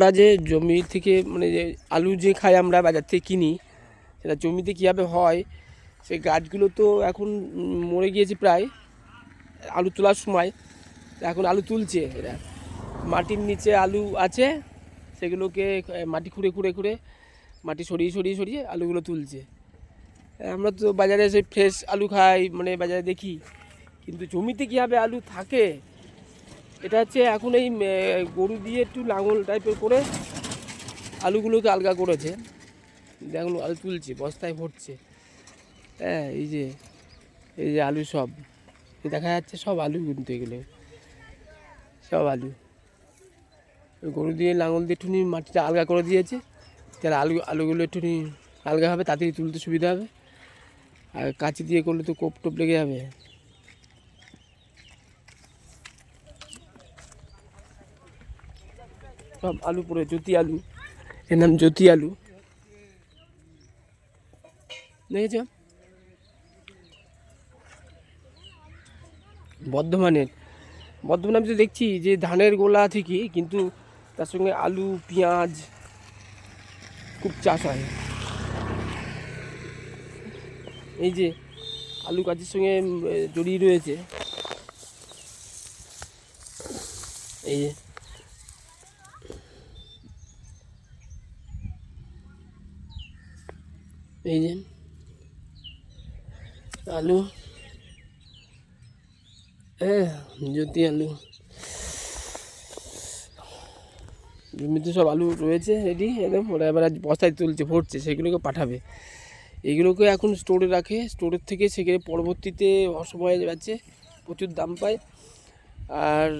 আমরা যে জমি থেকে মানে যে আলু যে খাই আমরা বাজার থেকে কিনি, সেটা জমিতে কীভাবে হয়, সেই গাছগুলো তো এখন মরে গিয়েছে প্রায়, আলু তোলার সময়। এখন আলু তুলছে এরা। মাটির নিচে আলু আছে, সেগুলোকে মাটি খুঁড়ে খুঁড়ে খুঁড়ে মাটি সরিয়ে সরিয়ে সরিয়ে আলুগুলো তুলছে। আমরা তো বাজারে সেই ফ্রেশ আলু খাই মানে বাজারে দেখি, কিন্তু জমিতে কীভাবে আলু থাকে এটা হচ্ছে এখন এই গরু দিয়ে একটু লাঙল টাইপের করে আলুগুলোকে আলগা করেছে। দেখুন, আলু তুলছে, বস্তায় ভরছে। হ্যাঁ এই যে এই যে আলু সব। দেখা যাচ্ছে সব আলু কিন্তু এগুলো। সব আলু। গরু দিয়ে লাঙল দিয়ে একটুখানি মাটিটা আলগা করে দিয়েছে। তাহলে আলু, আলুগুলো একটুখানি আলগা হবে, তাড়াতাড়ি তুলতে সুবিধা হবে। আর কাঁচি দিয়ে করলে তো কোপ টোপ লেগে যাবে। সব আলু পড়ে জ্যোতি আলু। এর নাম জ্যোতি আলু। দেখেছ? বর্ধমানের। বর্ধমানে আমি তো দেখছি যে ধানের গোলা থেকে কিন্তু তার সঙ্গে আলু, পেঁয়াজ খুব চাষ হয়। এই যে আলু গাছের সঙ্গে জড়িয়ে রয়েছে। এই যে এই যে। আলু। হ্যাঁ জ্যোতি আলু। জমিতে সব আলু রয়েছে রেডি একদম ওরা এবার আজ বস্তায় তুলছে, ভরছে, সেগুলোকে পাঠাবে। এগুলোকে এখন স্টোরে রাখে স্টোরের থেকে সেখানে পরবর্তীতে অসময়ে যাচ্ছে, প্রচুর দাম পায়। আর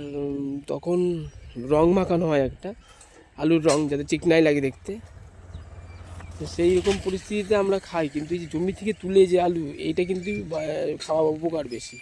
তখন রং মাখানো হয় একটা, আলুর রং যাতে চিকনাই লাগে দেখতে। তো সেই রকম পরিস্থিতিতে আমরা খাই। কিন্তু এই যে জমি থেকে তুলে যে আলু, এইটা কিন্তু খাওয়া উপকার বেশি।